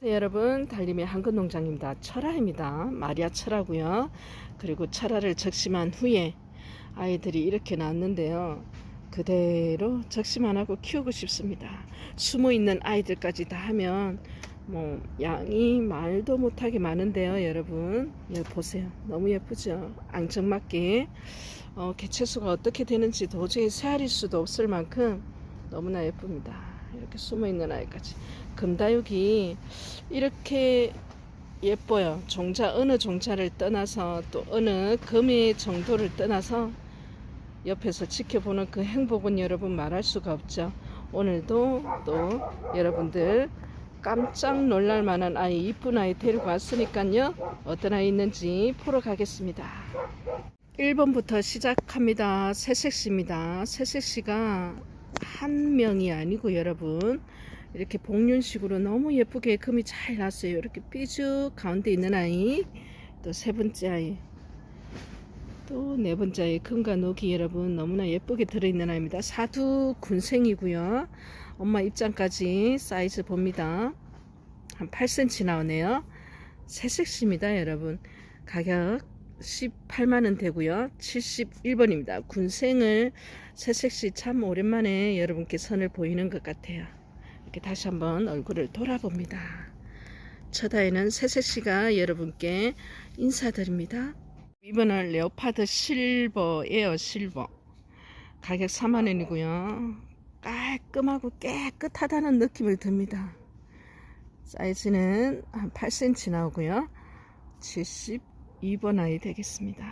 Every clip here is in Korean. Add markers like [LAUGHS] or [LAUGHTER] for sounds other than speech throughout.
네, 여러분 달림의 한근 농장입니다. 철아입니다. 마리아 철아고요. 그리고 철아를 적심한 후에 아이들이 이렇게 낳았는데요. 그대로 적심 안 하고 키우고 싶습니다. 숨어 있는 아이들까지 다 하면 뭐 양이 말도 못하게 많은데요, 여러분. 예, 보세요. 너무 예쁘죠? 앙증맞게 어, 개체수가 어떻게 되는지 도저히 세알일 수도 없을 만큼 너무나 예쁩니다. 이렇게 숨어 있는 아이까지. 금다육이 이렇게 예뻐요. 종자 어느 종자를 떠나서 또 어느 금의 정도를 떠나서 옆에서 지켜보는 그 행복은 여러분 말할 수가 없죠. 오늘도 또 여러분들 깜짝 놀랄 만한 아이 이쁜 아이 데리고 왔으니까요. 어떤 아이 있는지 보러 가겠습니다. 1번부터 시작합니다. 새색시입니다. 새색시가 한 명이 아니고 여러분 이렇게 복륜식으로 너무 예쁘게 금이 잘 났어요. 이렇게 삐죽 가운데 있는 아이 또 세 번째 아이 또 네 번째 아이 금과 녹이 여러분 너무나 예쁘게 들어있는 아이입니다. 사두 군생이고요. 엄마 입장까지 사이즈 봅니다. 한 8cm 나오네요. 새색시입니다 여러분. 가격 18만원 되고요. 71번입니다. 군생을 새색시 참 오랜만에 여러분께 선을 보이는 것 같아요. 이렇게 다시 한번 얼굴을 돌아봅니다. 첫 아이는 새색시가 여러분께 인사드립니다. 이번은 레오파드 실버예요. 실버. 가격 4만원이고요. 깔끔하고 깨끗하다는 느낌을 듭니다. 사이즈는 한 8cm 나오고요. 72번 아이 되겠습니다.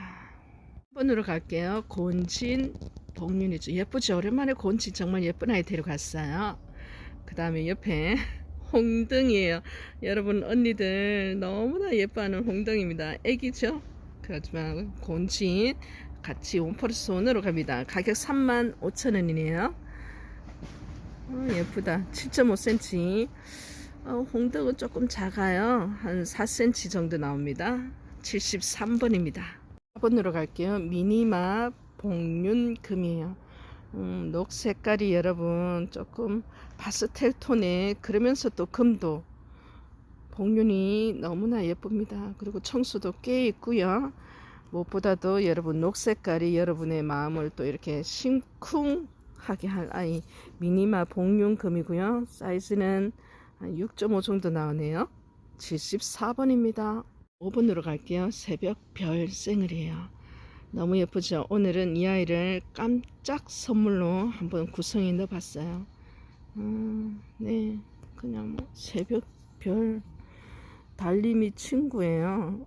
1번으로 갈게요. 곤진 복륜이죠. 예쁘죠? 오랜만에 곤진 정말 예쁜 아이 데려갔어요. 그 다음에 옆에 [LAUGHS] 홍등이에요. 여러분 언니들 너무나 예뻐하는 홍등입니다. 애기죠? 그렇지만 곤진 같이 원퍼스원으로 갑니다. 가격 3만 5천 원이네요. 어, 예쁘다. 7.5cm. 어, 홍등은 조금 작아요. 한 4cm 정도 나옵니다. 73번입니다. 4번으로 갈게요. 미니마 복륜금이에요. 음, 녹 색깔이 여러분 조금 파스텔 톤에 그러면서 또 금도 복륜이 너무나 예쁩니다. 그리고 청수도 꽤 있고요. 무엇보다도 여러분 녹 색깔이 여러분의 마음을 또 이렇게 심쿵하게 할 아이 미니마 복륜금이고요. 사이즈는 한6.5 정도 나오네요. 74번입니다. 5번으로 갈게요. 새벽 별 생을이에요. 너무 예쁘죠? 오늘은 이 아이를 깜짝 선물로 한번 구성해 넣어봤어요. 음, 네, 그냥 뭐 새벽 별 달림이 친구예요.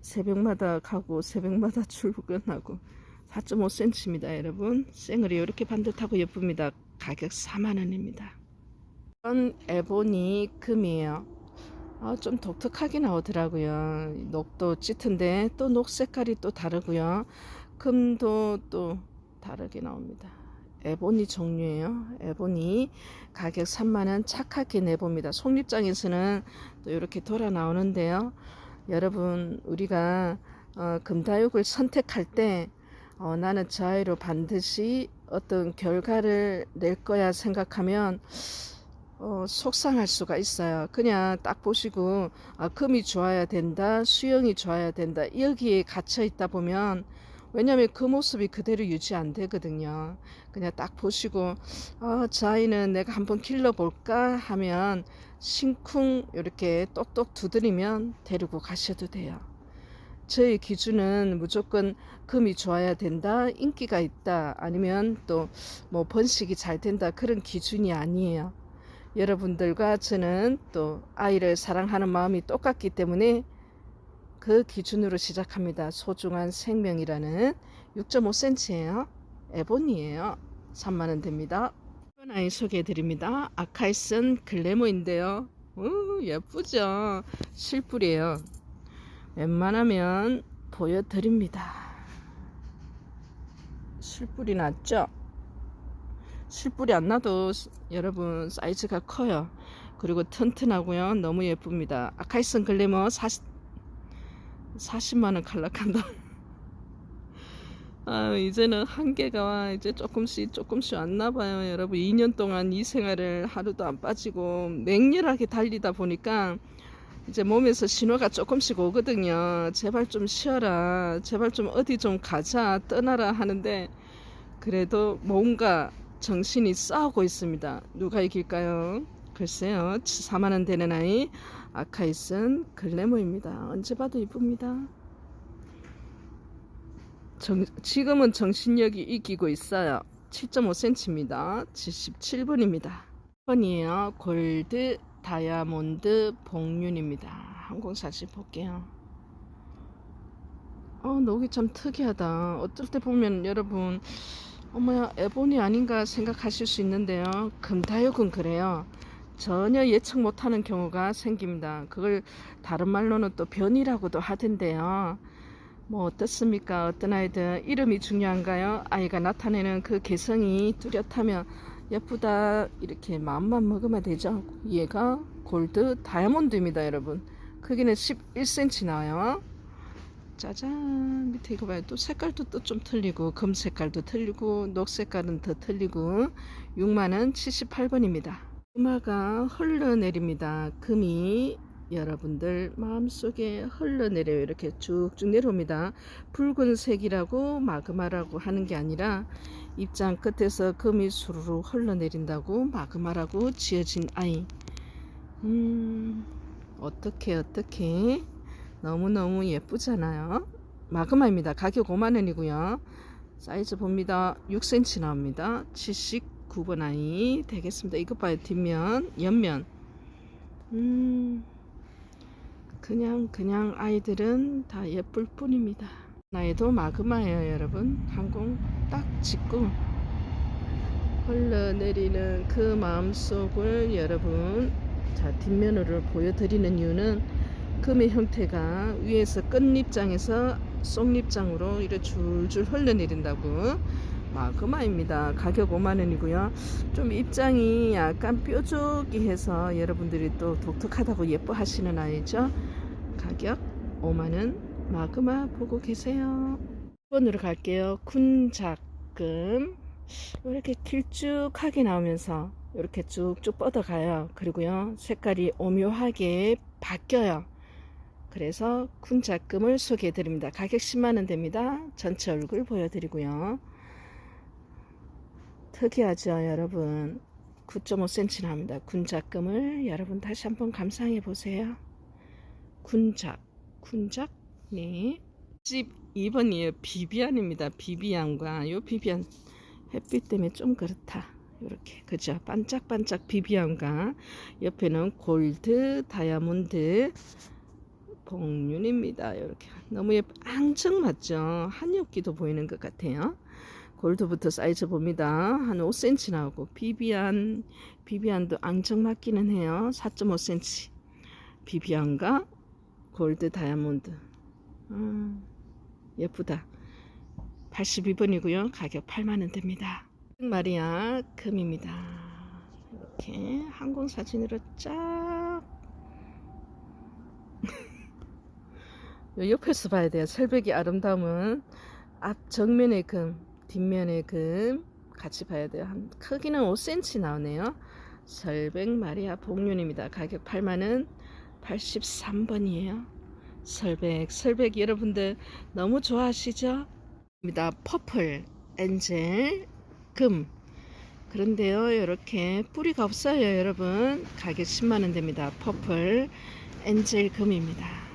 새벽마다 가고 새벽마다 [LAUGHS] 출근하고 4.5cm입니다, 여러분. 생을이 이렇게 반듯하고 예쁩니다. 가격 4만원입니다. 이건 에보니 금이에요. 아, 좀 독특하게 나오더라고요. 녹도 짙은데 또 녹 색깔이 또 다르고요. 금도 또 다르게 나옵니다. 에보니 종류예요. 에보니 가격 3만원 착하게 내봅니다. 속립장에서는 또 이렇게 돌아 나오는데요. 여러분 우리가 어, 금다육을 선택할 때 어, 나는 저 아이로 반드시 어떤 결과를 낼 거야 생각하면 어, 속상할 수가 있어요. 그냥 딱 보시고 아, 금이 좋아야 된다, 수영이 좋아야 된다 여기에 갇혀 있다 보면 왜냐하면 그 모습이 그대로 유지 안 되거든요. 그냥 딱 보시고 아, 저 아이는 내가 한번 길러 볼까 하면 심쿵 이렇게 똑똑 두드리면 데리고 가셔도 돼요. 저의 기준은 무조건 금이 좋아야 된다, 인기가 있다, 아니면 또 뭐 번식이 잘 된다 그런 기준이 아니에요. 여러분들과 저는 또 아이를 사랑하는 마음이 똑같기 때문에 그 기준으로 시작합니다. 소중한 생명이라는 6.5cm예요. 에본이에요. 3만원 됩니다. 이번 아이 소개해 드립니다. 아카이슨 글래머인데요. 우, 예쁘죠? 실뿔이에요. 웬만하면 보여드립니다. 실뿔이 났죠? 실뿔이 안 나도 여러분 사이즈가 커요. 그리고 튼튼하고요. 너무 예쁩니다. 아카이슨 글래머 40, 40만원 칼락한다. 아, 이제는 한계가 이제 조금씩 조금씩 왔나 봐요, 여러분. 2년 동안 이 생활을 하루도 안 빠지고 맹렬하게 달리다 보니까 이제 몸에서 신호가 조금씩 오거든요. 제발 좀 쉬어라. 제발 좀 어디 좀 가자. 떠나라 하는데 그래도 뭔가 정신이 싸우고 있습니다. 누가 이길까요? 글쎄요. 4만원 되는 아이 아카이슨 글래머입니다. 언제 봐도 이쁩니다. 정, 지금은 정신력이 이기고 있어요. 7.5cm입니다. 77분입니다. 번이에요. 골드 다이아몬드 복륜입니다. 항공사진 볼게요. 어, 녹이 참 특이하다. 어떨 때 보면 여러분, 어머야, 에본이 아닌가 생각하실 수 있는데요. 금다육은 그래요. 전혀 예측 못하는 경우가 생깁니다. 그걸 다른 말로는 또 변이라고도 하던데요. 뭐 어떻습니까? 어떤 아이들 이름이 중요한가요? 아이가 나타내는 그 개성이 뚜렷하면 예쁘다 이렇게 마음만 먹으면 되죠. 얘가 골드 다이아몬드입니다, 여러분. 크기는 11cm 나와요. 짜잔 밑에 이거 봐요. 또 색깔도 또 좀 틀리고 금 색깔도 틀리고 녹 색깔은 더 틀리고 6만원 78번입니다. 금화가 흘러내립니다. 금이 여러분들 마음속에 흘러내려요. 이렇게 쭉쭉 내려옵니다. 붉은색이라고 마그마라고 하는 게 아니라 입장 끝에서 금이 수르르 흘러내린다고 마그마라고 지어진 아이. 음, 어떻게 어떻게 너무너무 예쁘잖아요. 마그마입니다. 가격 5만원이고요. 사이즈 봅니다. 6cm 나옵니다. 79번 아이 되겠습니다. 이것 봐요. 뒷면, 옆면. 음, 그냥 그냥 아이들은 다 예쁠 뿐입니다. 나이도 마그마예요, 여러분. 항공 딱 짚고 흘러내리는 그 마음속을 여러분 자 뒷면으로 보여드리는 이유는 금의 형태가 위에서 끝립장에서 속립장으로 이렇게 줄줄 흘러내린다고 마그마입니다. 가격 5만원이고요. 좀 입장이 약간 뾰족이 해서 여러분들이 또 독특하다고 예뻐하시는 아이죠. 가격 5만원 마그마 보고 계세요. 1번으로 갈게요. 쿤작금 이렇게 길쭉하게 나오면서 이렇게 쭉쭉 뻗어가요. 그리고요 색깔이 오묘하게 바뀌어요. 그래서 쿤작금을 소개해 드립니다. 가격 10만원 됩니다. 전체 얼굴 보여드리고요. 특이하죠 여러분. 9.5cm 나옵니다. 군작금을 여러분 다시 한번 감상해 보세요. 군작 군작? 네. 12번이에요. 비비안입니다. 비비안과 요 비비안 햇빛 때문에 좀 그렇다. 이렇게. 그죠? 반짝반짝 비비안과 옆에는 골드 다이아몬드 복륜입니다 이렇게 너무 예뻐 앙증 맞죠 한엽기도 보이는 것 같아요 골드부터 사이즈 봅니다. 한 5cm 나오고 비비안 비비안도 앙증 맞기는 해요. 4.5cm 비비안과 골드 다이아몬드 음, 예쁘다. 82번이고요. 가격 8만원 됩니다. 마리아 금입니다. 이렇게 항공 사진으로 쫙 옆에서 봐야 돼요. 설백이 아름다움은 앞 정면의 금 뒷면의 금 같이 봐야 돼요. 한 크기는 5cm 나오네요. 설백 마리아 복륜입니다. 가격 8만원 83번이에요. 설백 설백 여러분들 너무 좋아하시죠? 입니다. 퍼플 엔젤 금 그런데요 이렇게 뿌리가 없어요 여러분 가격 10만원 됩니다. 퍼플 엔젤 금입니다.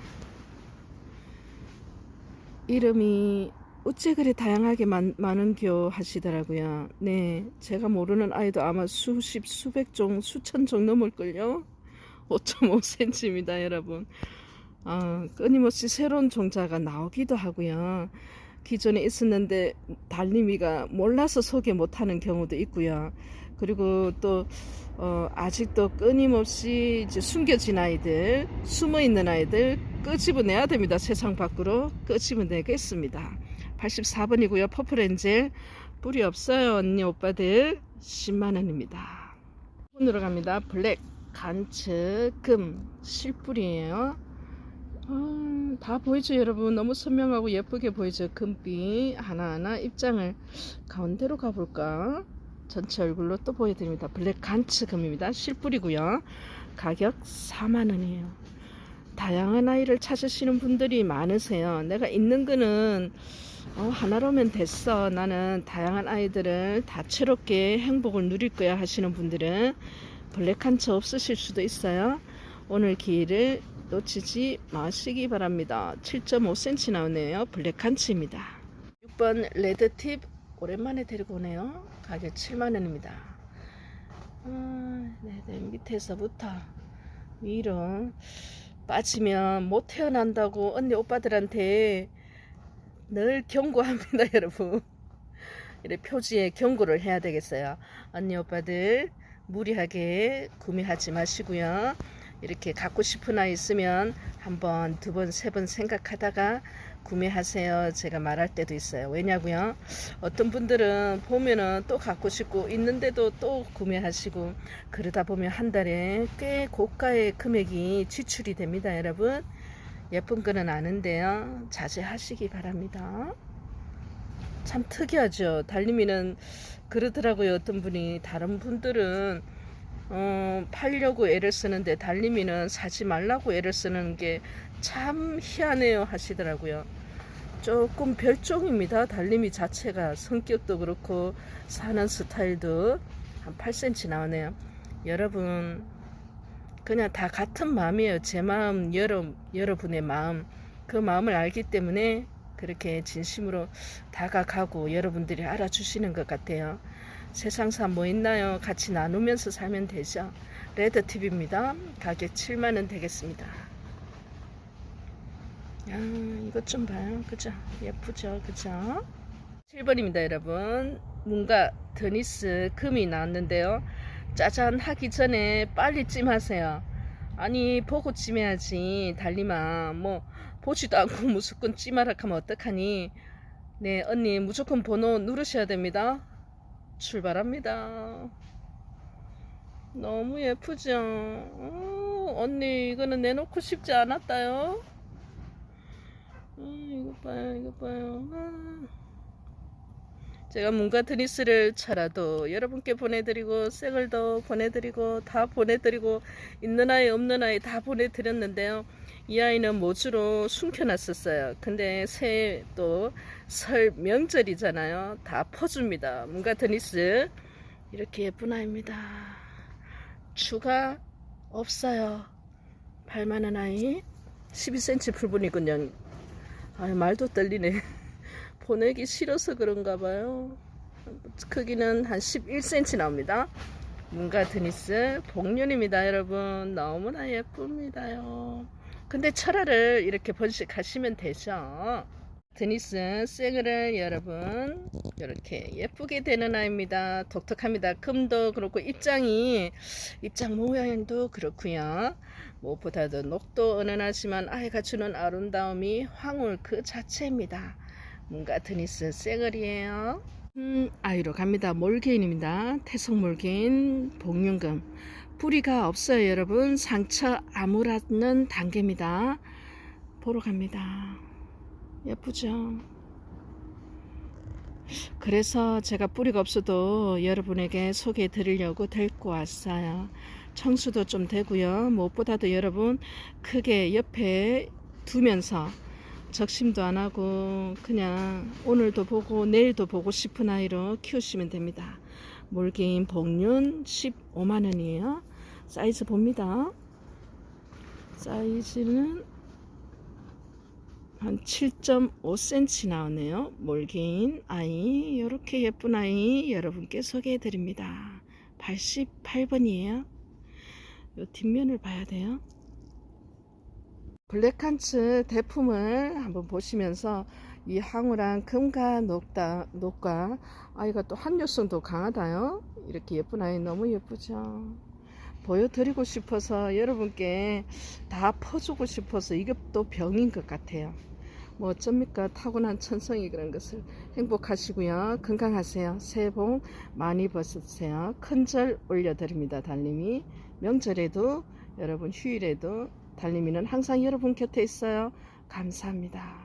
이름이 어째 그래 다양하게 많, 많은교 하시더라고요. 네, 제가 모르는 아이도 아마 수십, 수백 종, 수천 종 넘을걸요. [LAUGHS] 5.5cm입니다, 여러분. 어, 끊임없이 새로운 종자가 나오기도 하고요. 기존에 있었는데 달님이가 몰라서 소개 못하는 경우도 있고요. 그리고 또 어, 아직도 끊임없이 숨겨진 아이들, 숨어 있는 아이들 끄집어내야 됩니다. 세상 밖으로 끄집어내겠습니다. 84번이고요. 퍼플 엔젤 뿌리 없어요. 언니 오빠들 10만원입니다. 손으로 갑니다. 블랙 간츠 금 실뿌리예요. 아, 다 보이죠 여러분 너무 선명하고 예쁘게 보이죠 금빛 하나하나 입장을 가운데로 가볼까 전체 얼굴로 또 보여드립니다. 블랙 간츠 금입니다. 실뿌리고요. 가격 4만원이에요. 다양한 아이를 찾으시는 분들이 많으세요. 내가 있는 거는 어, 하나로면 됐어. 나는 다양한 아이들을 다채롭게 행복을 누릴 거야 하시는 분들은 블랙 간츠 없으실 수도 있어요. 오늘 기회를 놓치지 마시기 바랍니다. 7.5cm 나오네요. 블랙 간츠입니다. 6번 레드팁 오랜만에 데리고 오네요. 가격 7만원입니다. 아, 네, 네, 밑에서부터 위로 빠지면 못 태어난다고 언니 오빠들한테 늘 경고합니다, [LAUGHS] 여러분. 이래 표지에 경고를 해야 되겠어요. 언니 오빠들 무리하게 구매하지 마시고요. 이렇게 갖고 싶은 아이 있으면 한 번, 두 번, 세 번 생각하다가 구매하세요. 제가 말할 때도 있어요. 왜냐고요? 어떤 분들은 보면은 또 갖고 싶고 있는데도 또 구매하시고 그러다 보면 한 달에 꽤 고가의 금액이 지출이 됩니다, 여러분. 예쁜 거는 아는데요. 자제하시기 바랍니다. 참 특이하죠. 달림이는 그러더라고요. 어떤 분이 다른 분들은 어, 팔려고 애를 쓰는데 달림이는 사지 말라고 애를 쓰는 게 참 희한해요 하시더라고요. 조금 별종입니다. 달림이 자체가 성격도 그렇고 사는 스타일도 한 8cm 나오네요. 여러분 그냥 다 같은 마음이에요. 제 마음, 여러, 여러분의 마음 그 마음을 알기 때문에 그렇게 진심으로 다가가고 여러분들이 알아주시는 것 같아요. 세상사 뭐 있나요? 같이 나누면서 살면 되죠. 레드팁입니다. 가격 7만원 되겠습니다. 야, 이것 좀 봐요. 그죠? 예쁘죠? 그죠? 7번입니다, 여러분. 뭔가 드니스 금이 나왔는데요. 짜잔 하기 전에 빨리 찜하세요. 아니, 보고 찜해야지. 달리마. 뭐, 보지도 않고 [LAUGHS] 무조건 찜하라 하면 어떡하니? 네, 언니, 무조건 번호 누르셔야 됩니다. 출발합니다. 너무 예쁘죠? 어, 언니, 이거는 내놓고 싶지 않았다요. 아, 이거 봐요, 이거 봐요. 아. 제가 문가 드니스를 차라도 여러분께 보내드리고 생을도 보내드리고 다 보내드리고 있는 아이 없는 아이 다 보내드렸는데요. 이 아이는 모주로 숨겨놨었어요. 근데 새해 또 설 명절이잖아요. 다 퍼줍니다. 문가 드니스 이렇게 예쁜 아이입니다. 추가 없어요. 8만원 아이 12cm 풀분이군요. 아 말도 떨리네. [LAUGHS] 보내기 싫어서 그런가 봐요. 크기는 한 11cm 나옵니다. 문가 드니스 복륜입니다, 여러분. 너무나 예쁩니다요. 근데 철화를 이렇게 번식하시면 되죠. 드니스 생을 여러분 이렇게 예쁘게 되는 아이입니다. 독특합니다. 금도 그렇고 입장이 입장 모양도 그렇고요. 무엇보다도 녹도 은은하지만 아이가 주는 아름다움이 황홀 그 자체입니다. 뭔가 드니스 쌩얼이에요. 음, 아이로 갑니다. 몰개인입니다. 태석 몰개인 복륜금. 뿌리가 없어요, 여러분. 상처 아무라는 단계입니다. 보러 갑니다. 예쁘죠? 그래서 제가 뿌리가 없어도 여러분에게 소개해 드리려고 데리고 왔어요. 청수도 좀 되고요. 무엇보다도 여러분 크게 옆에 두면서 적심도 안 하고 그냥 오늘도 보고 내일도 보고 싶은 아이로 키우시면 됩니다. 몰개인 복륜 15만원이에요. 사이즈 봅니다. 사이즈는 한 7.5cm 나오네요. 몰개인 아이 이렇게 예쁜 아이 여러분께 소개해 드립니다. 88번이에요. 요 뒷면을 봐야 돼요. 블랙한츠 대품을 한번 보시면서 이 항우랑 금과 녹다, 녹과 아이가 또 한효성도 강하다요. 이렇게 예쁜 아이 너무 예쁘죠. 보여드리고 싶어서 여러분께 다 퍼주고 싶어서 또 병인 것 같아요. 뭐 어쩝니까 타고난 천성이 그런 것을 행복하시고요 건강하세요 새해 복 많이 받으세요 큰 절 올려드립니다 달님이 명절에도 여러분 휴일에도 달림이는 항상 여러분 곁에 있어요. 감사합니다.